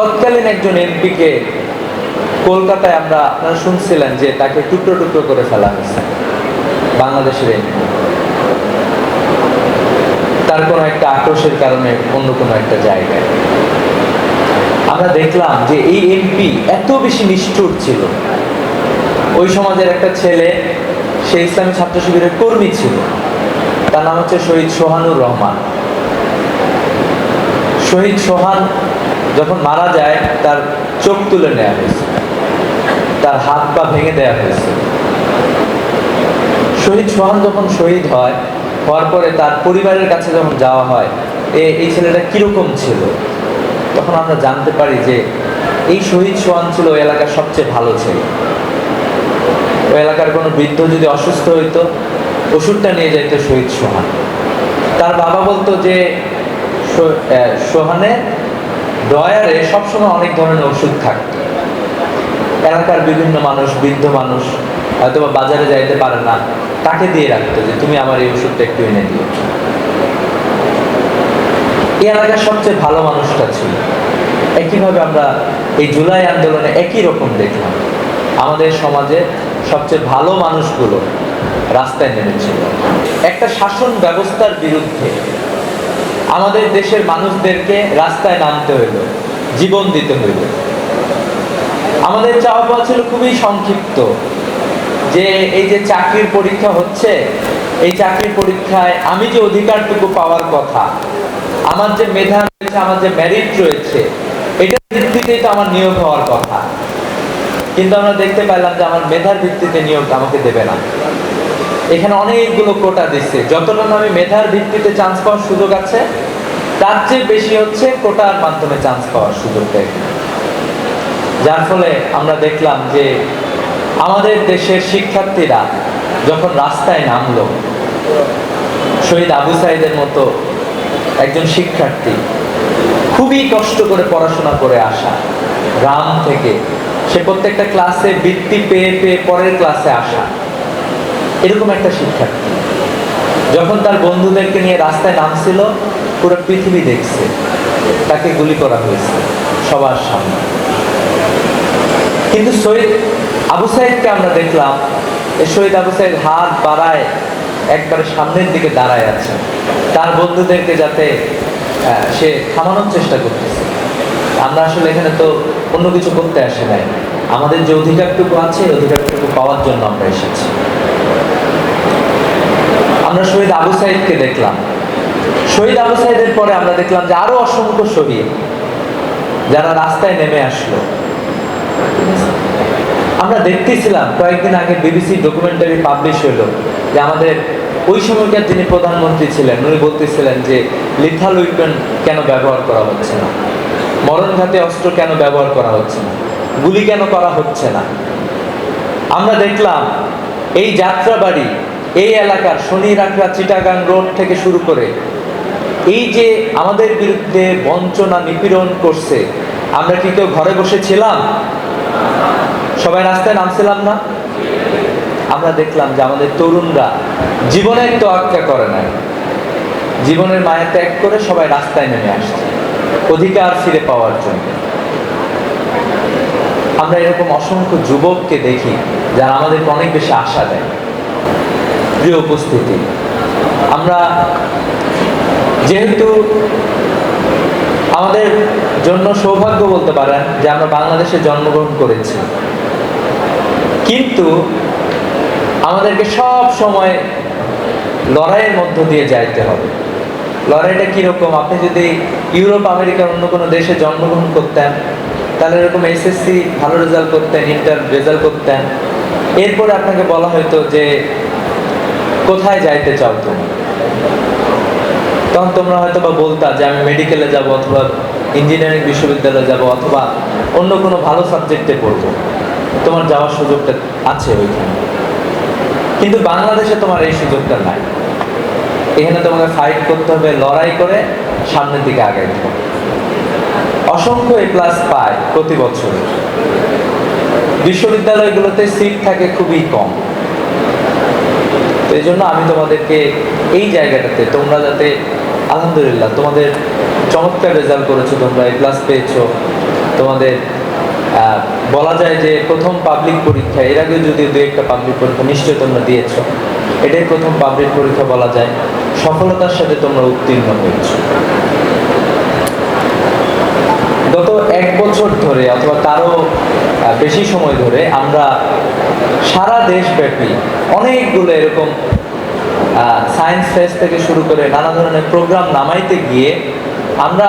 তৎকালীন একজন এমপিকে কলকাতায় আমরা, আপনারা শুনছিলেন যে তাকে টুকরো টুকরো করে ফেলা হয়েছে, বাংলাদেশের এমপি। তার কোনো একটা আক্রোশের কারণে অন্য কোনো একটা জায়গায়। আমরা দেখলাম যে এই এমপি এত বেশি নিষ্ঠুর ছিল। ওই সমাজের একটা ছেলে, সে ইসলামী ছাত্র শিবিরের কর্মী ছিল। তার নাম হচ্ছে শহীদ সোহানুর রহমান। শহীদ সোহান যখন মারা যায়, তার চোখ তুলে নেওয়া হয়েছে। তার হাত পা ভেঙে দেওয়া হয়েছে। শহীদ সোহান যখন শহীদ হয়, হওয়ার পরে তার পরিবারের কাছে যখন যাওয়া হয়, এ, এই ছেলেটা কীরকম ছিল? তখন আমরা জানতে পারি যে, এই শহীদ সোহান ছিল ওই এলাকার সবচেয়ে ভালো ছেলে। ওই এলাকার কোনো বৃদ্ধ যদি অসুস্থ হইতো, ওষুধটা নিয়ে যাইতো শহীদ সোহান। তার বাবা বলতো যে সোহানের ডয়ারে সবসময় অনেক ধরনের ওষুধ থাকতো এলাকার বিভিন্ন মানুষ, বৃদ্ধ মানুষ হয়তো বাজারে যাইতে পারে না, তাকে দিয়ে রাখতো যে, তুমি আমার এই ওষুধটা একটু এনে দিও। এই এলাকার সবচেয়ে ভালো মানুষটা ছিল। একইভাবে আমরা এই জুলাই আন্দোলনে একই রকম দেখলাম। আমাদের সমাজে সবচেয়ে ভালো মানুষগুলো রাস্তায় নেমেছিল। একটা শাসন ব্যবস্থার বিরুদ্ধে আমাদের দেশের মানুষদেরকে রাস্তায় নামতে হইল, জীবন দিতে হইল। আমাদের চাওয়া পাওয়া ছিল খুবই সংক্ষিপ্ত। যে এই যে চাকরির পরীক্ষা হচ্ছে, এই চাকরির পরীক্ষায় আমি যে অধিকারটুকু পাওয়ার কথা, আমার যে মেধা রয়েছে, আমার যে মেরিট রয়েছে, এটার ভিত্তিতেই তো আমার নিয়োগ হওয়ার কথা। কিন্তু আমরা দেখতে পেলাম যে আমার মেধার ভিত্তিতে নিয়োগ আমাকে দেবে না। এখানে অনেকগুলো কোটা দিচ্ছে। যতটা না আমি মেধার ভিত্তিতে চান্স পাওয়ার সুযোগ আছে, তার চেয়ে বেশি হচ্ছে কোটার মাধ্যমে চান্স পাওয়ার সুযোগ যার ফলে আমরা দেখলাম যে আমাদের দেশের শিক্ষার্থীরা যখন রাস্তায় নামলো, শহীদ আবু সাইদের মতো একজন শিক্ষার্থী খুবই কষ্ট করে পড়াশোনা করে আসা, গ্রাম থেকে সে প্রত্যেকটা ক্লাসে বৃত্তি পেয়ে পেয়ে পরের ক্লাসে আসা। এরকম একটা শিক্ষার্থী যখন তার বন্ধুদেরকে নিয়ে রাস্তায় নামছিল, পুরো পৃথিবী দেখছে। তাকে গুলি করা হয়েছে সবার সামনে। কিন্তু শহীদ আবু সাইদকে আমরা দেখলাম শহীদ আবু সাইদ হাত বাড়ায় একবারে সামনের দিকে দাঁড়ায় আছে। তার বন্ধুদেরকে যাতে সে থামানোর চেষ্টা করতেছে। আমরা আসলে এখানে তো অন্য কিছু করতে আসে নাই। আমাদের যে অধিকারটুকু আছে অধিকারটুকু পাওয়ার জন্য আমরা এসেছি। আমরা শহীদ আবু সাইদকে দেখলাম। শহীদ আবু সাইদের পরে আমরা দেখলাম যে আরও অসংখ্য শহীদ যারা রাস্তায় নেমে আসলো। আমরা দেখতেছিলাম, কয়েকদিন আগে বিবিসি ডকুমেন্টারি পাবলিশ হলো যে আমাদের ওই সময়কার যিনি প্রধানমন্ত্রী ছিলেন, উনি বলতেছিলেন যে লিথাল উইপেন কেন ব্যবহার করা হচ্ছে না? মরণঘাতে অস্ত্র কেন ব্যবহার করা হচ্ছে না? গুলি কেন করা হচ্ছে না? আমরা দেখলাম এই যাত্রাবাড়ি এই এলাকার শনি রাখরা চিটাগাং রোড থেকে শুরু করে এই যে আমাদের বিরুদ্ধে বঞ্চনা নিপীড়ন করছে, আমরা কি কেউ ঘরে বসে ছিলাম? সবাই রাস্তায় নামছিলাম না? আমরা দেখলাম যে আমাদের তরুণরা জীবনের তোয়াক্কা করে নাই। জীবনের মায়া ত্যাগ করে সবাই রাস্তায় নেমে আসছে, অধিকার ফিরে পাওয়ার জন্য। আমরা এরকম অসংখ্য যুবককে দেখি যারা আমাদেরকে অনেক বেশি আশা দেয়। প্রিয় উপস্থিতি, আমরা যেহেতু আমাদের জন্য সৌভাগ্য বলতে পারেন যে আমরা বাংলাদেশে জন্মগ্রহণ করেছি, কিন্তু আমাদেরকে সব সময় লড়াইয়ের মধ্য দিয়ে যাইতে হবে। লড়াইটা কীরকম? আপনি যদি ইউরোপ, আমেরিকার অন্য কোনো দেশে জন্মগ্রহণ করতেন, তাহলে এরকম এসএসসি ভালো রেজাল্ট করতেন ইন্টার রেজাল্ট করতেন। এরপরে আপনাকে বলা হতো যে কোথায় যাইতে চাও তুমি তখন তোমরা হয়তো বা বলতা যে আমি মেডিকেলে যাব অথবা ইঞ্জিনিয়ারিং বিশ্ববিদ্যালয়ে যাব অথবা অন্য কোনো ভালো সাবজেক্টে পড়ব। তোমার যাওয়ার সুযোগটা আছে ওইখানে। কিন্তু বাংলাদেশে তোমার এই সুযোগটা নাই। এখানে তোমাকে ফাইট করতে হবে, লড়াই করে সামনের দিকে আগাইতে হবে। অসংখ্য এ প্লাস পায় প্রতি বছর। বিশ্ববিদ্যালয়গুলোতে সিট থাকে খুবই কম। এই জন্য আমি তোমাদেরকে এই জায়গাটাতে, তোমরা যাতে, আলহামদুলিল্লাহ, তোমাদের চমৎকার রেজাল্ট করেছ, তোমরা এ প্লাস পেয়েছ। তোমাদের বলা যায় যে প্রথম পাবলিক পরীক্ষা, এর আগে যদি দু একটা পাবলিক পরীক্ষা, নিশ্চয়ই তোমরা দিয়েছ। এটাই প্রথম পাবলিক পরীক্ষা বলা যায়। সফলতার সাথে তোমরা উত্তীর্ণ হয়েছো। গত এক বছর ধরে, অথবা তারও বেশি সময় ধরে আমরা সারা দেশব্যাপী অনেকগুলো এরকম সায়েন্স ফেস্ট থেকে শুরু করে নানা ধরনের প্রোগ্রাম নামাইতে গিয়ে আমরা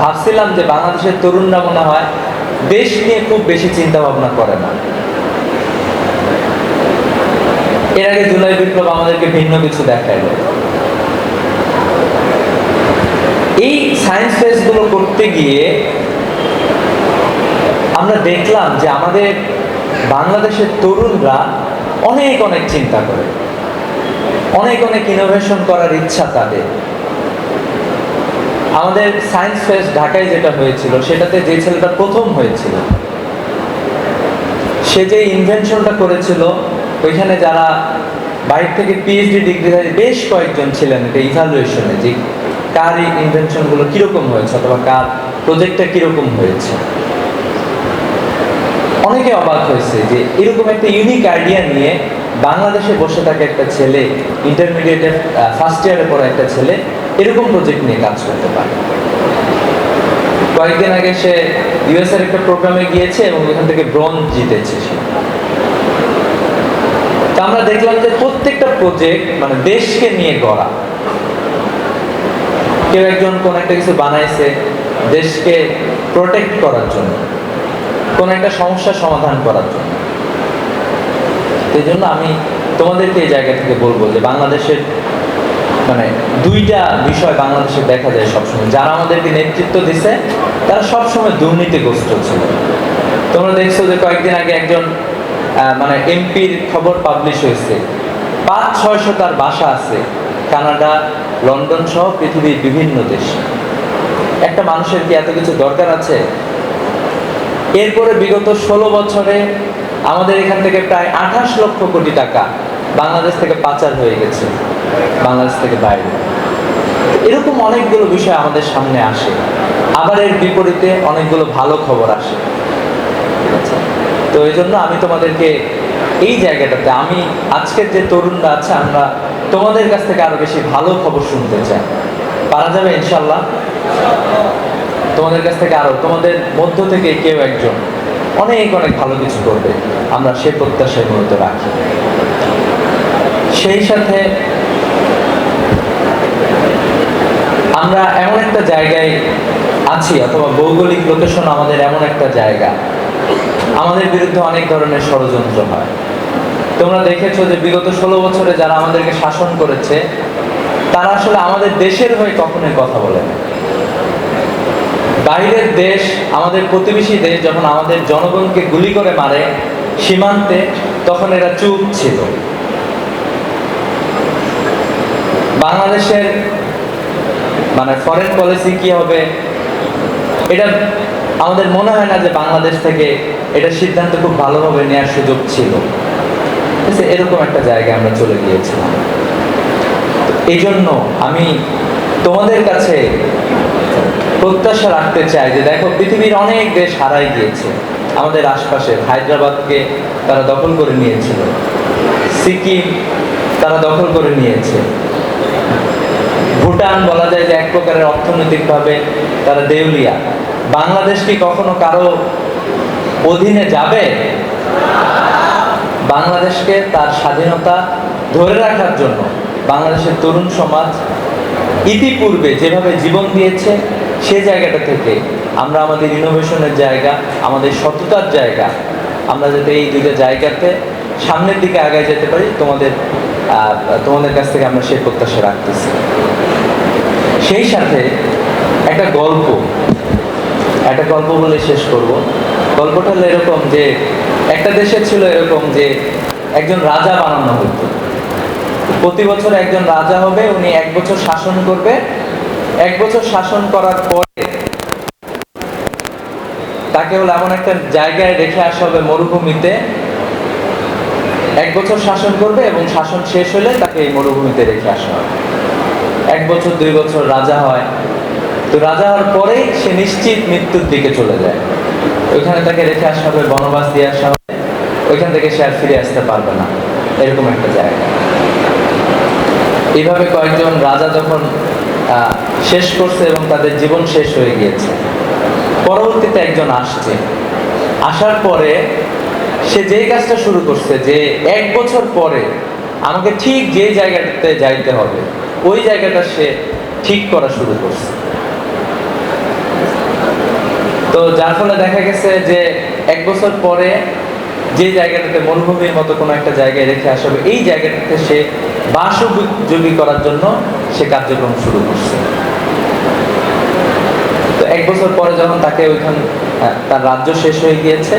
ভাবছিলাম যে বাংলাদেশের তরুণরা মনে হয় দেশ নিয়ে খুব বেশি চিন্তা ভাবনা করে না। এর আগে জুলাই বিপ্লব আমাদেরকে ভিন্ন কিছু দেখাইলো। এই সায়েন্স ফেস্টগুলো করতে গিয়ে আমরা দেখলাম যে আমাদের বাংলাদেশের তরুণরা অনেক অনেক চিন্তা করে। অনেক অনেক ইনোভেশন করার ইচ্ছা তাদের। আমাদের সায়েন্স ফেস্ট ঢাকায় যেটা হয়েছিল, সেটাতে যে ছেলেটা প্রথম হয়েছিল, সে যে ইনভেনশনটা করেছিল, ওইখানে যারা বাইরে থেকে পিএইচডি ডিগ্রিধারী বেশ কয়েকজন ছিলেন এটা ইভ্যালুয়েশনে যে কার এই ইনভেনশনগুলো কীরকম হয়েছে, অথবা কার প্রজেক্টটা কীরকম হয়েছে। অনেকে অবাক হয়েছে যে এরকম একটা ইউনিক আইডিয়া নিয়ে বাংলাদেশে বসে থাকা একটা ছেলে ইন্টারমিডিয়েটের ফার্স্ট ইয়ারে পড়া একটা ছেলে এরকম প্রজেক্ট নিয়ে কাজ করতে পারে। কয়েকদিন আগে সে ইউএস এর একটা প্রোগ্রামে গিয়েছে এবং ওখান থেকে ব্রোঞ্জ জিতেছে সে। আমরা দেখলাম যে প্রত্যেকটা প্রজেক্ট মানে দেশকে নিয়ে গড়া। কেউ একজন কোন একটা কিছু বানাইছে দেশকে প্রোটেক্ট করার জন্য। কোন একটা সমস্যা সমাধান করার জন্য। সেই জন্য আমি তোমাদেরকে এই জায়গা থেকে বলব যে বাংলাদেশের মানে দুইটা বিষয় বাংলাদেশে দেখা যায় সবসময়। যারা আমাদেরকে নেতৃত্ব দিছে, তারা সবসময় দুর্নীতিগ্রস্ত ছিল। তোমরা দেখছ যে কয়েকদিন আগে একজন মানে এমপির খবর পাবলিশ হয়েছে। পাঁচ ছয়শো তার বাসা আছে, কানাডা, লন্ডন সহ পৃথিবীর বিভিন্ন দেশে। একটা মানুষের কি এত কিছু দরকার আছে? এরপরে বিগত ষোলো বছরে আমাদের এখান থেকে প্রায় আঠাশ লক্ষ কোটি টাকা বাংলাদেশ থেকে পাচার হয়ে গেছে, বাংলাদেশ থেকে বাইরে। এরকম অনেকগুলো বিষয় আমাদের সামনে আসে। আবার এর বিপরীতে অনেকগুলো ভালো খবর আসে। তো এই জন্য আমি তোমাদেরকে এই জায়গাটাতে, আমি আজকের যে তরুণরা আছে, আমরা তোমাদের কাছ থেকে আরও বেশি ভালো খবর শুনতে চাই। পারা যাবে ইনশাল্লাহ? তোমাদের কাছ থেকে আরও, তোমাদের মধ্য থেকে কেউ একজন অনেক অনেক ভালো কিছু করবে। আমরা সে প্রত্যাশায় মূলত রাখি। সেই সাথে আমরা এমন একটা জায়গায় আছি, অথবা ভৌগোলিক লোকেশন আমাদের এমন একটা জায়গা। আমাদের বিরুদ্ধে অনেক ধরনের ষড়যন্ত্র হয়। তোমরা দেখেছ যে বিগত ষোলো বছরে যারা আমাদেরকে শাসন করেছে, তারা আসলে আমাদের দেশের হয়ে কখনোই কথা বলে না। বাইরের দেশ, আমাদের প্রতিবেশী দেশ যখন আমাদের জনগণকে গুলি করে মারে সীমান্তে, তখন এরা চুপ ছিল বাংলাদেশের মানে ফরেন পলিসি কি হবে, এটা আমাদের মনে হয় না যে বাংলাদেশ থেকে এটা সিদ্ধান্ত খুব ভালোভাবে নেওয়ার সুযোগ ছিল? এরকম একটা জায়গায় আমরা চলে গিয়েছিলাম এই জন্য আমি তোমাদের কাছে প্রত্যাশা রাখতে চাই যে দেখো, পৃথিবীর অনেক দেশ হারাই গিয়েছে। আমাদের আশপাশে হায়দ্রাবাদকে তারা দখল করে নিয়েছিল। সিকিম তারা দখল করে নিয়েছে। ভুটান বলা যায় যে এক প্রকারের অর্থনৈতিকভাবে তারা দেউলিয়া। বাংলাদেশ কি কখনো কারও অধীনে যাবে? বাংলাদেশকে তার স্বাধীনতা ধরে রাখার জন্য বাংলাদেশের তরুণ সমাজ ইতিপূর্বে যেভাবে জীবন দিয়েছে সে জায়গাটা থেকে আমরা আমাদের ইনোভেশনের জায়গা, আমাদের সততার জায়গা, আমরা যাতে এই দুইটা জায়গাতে সামনের দিকে আগায় যেতে পারি, তোমাদের তোমাদের কাছ থেকে আমরা সেই প্রত্যাশা রাখতেছি। সেই সাথে একটা গল্প একটা গল্প বলে শেষ করব। গল্পটা হলো এরকম যে, একটা দেশে ছিল এরকম যে, একজন রাজা বানানো হতো। প্রতি বছর একজন রাজা হবে, উনি এক বছর শাসন করবে এক বছর শাসন করার পরে তাকে হলো এমন একটা জায়গায় রেখে আসা হবে মরুভূমিতে। এক বছর শাসন করবে এবং শাসন শেষ হলে তাকে এই মরুভূমিতে রেখে আসা হবে। এক বছর, দুই বছর রাজা হয়। তো রাজা হওয়ার পরেই সে নিশ্চিত মৃত্যুর দিকে চলে যায়। ওইখানে তাকে রেখে আসা হবে, বনবাস দিয়ে আসা হবে। ওইখান থেকে সে আর ফিরে আসতে পারবে না। এরকম একটা জায়গা। এইভাবে কয়েকজন রাজা যখন শেষ করছে এবং তাদের জীবন শেষ হয়ে গিয়েছে। পরবর্তীতে একজন আসছে। আসার পরে সে যেই কাজটা শুরু করছে যে এক বছর পরে আমাকে ঠিক যে জায়গাটাতে যাইতে হবে, ওই জায়গাটা সে ঠিক করা শুরু করছে। তো যার ফলে দেখা গেছে যে এক বছর পরে যে জায়গাটাতে মরুভূমির মতো কোনো একটা জায়গায় রেখে আসা হবে, এই জায়গাটাতে সে বাসযোগী করার জন্য সে কার্যক্রম শুরু করছে। তো এক বছর পরে যখন তাকে ওইখান তার রাজ্য শেষ হয়ে গিয়েছে,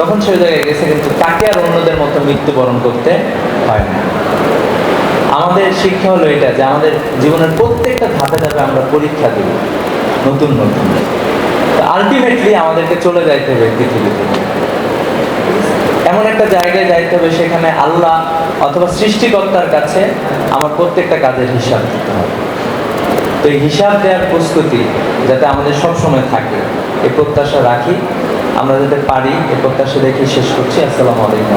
তখন সে জায়গায় গেছে, কিন্তু তাকে আর অন্যদের মতো মৃত্যুবরণ করতে হয় না। আমাদের শিক্ষা হলো এটা, যে আমাদের জীবনের প্রত্যেকটা ধাপে ধাপে আমরা পরীক্ষা দিব নতুন নতুন। আলটিমেটলি আমাদেরকে চলে যাইতে হবে এই পৃথিবী থেকে এমন একটা জায়গায় যাইতে হবে সেখানে আল্লাহ অথবা সৃষ্টিকর্তার কাছে আমার প্রত্যেকটা কাজের হিসাব দিতে হবে। তো এই হিসাব দেওয়ার প্রস্তুতি যাতে আমাদের সবসময় থাকে এ প্রত্যাশা রাখি। আমরা যাতে পারি এ প্রত্যাশা দেখে শেষ করছি। আসসালামু আলাইকুম।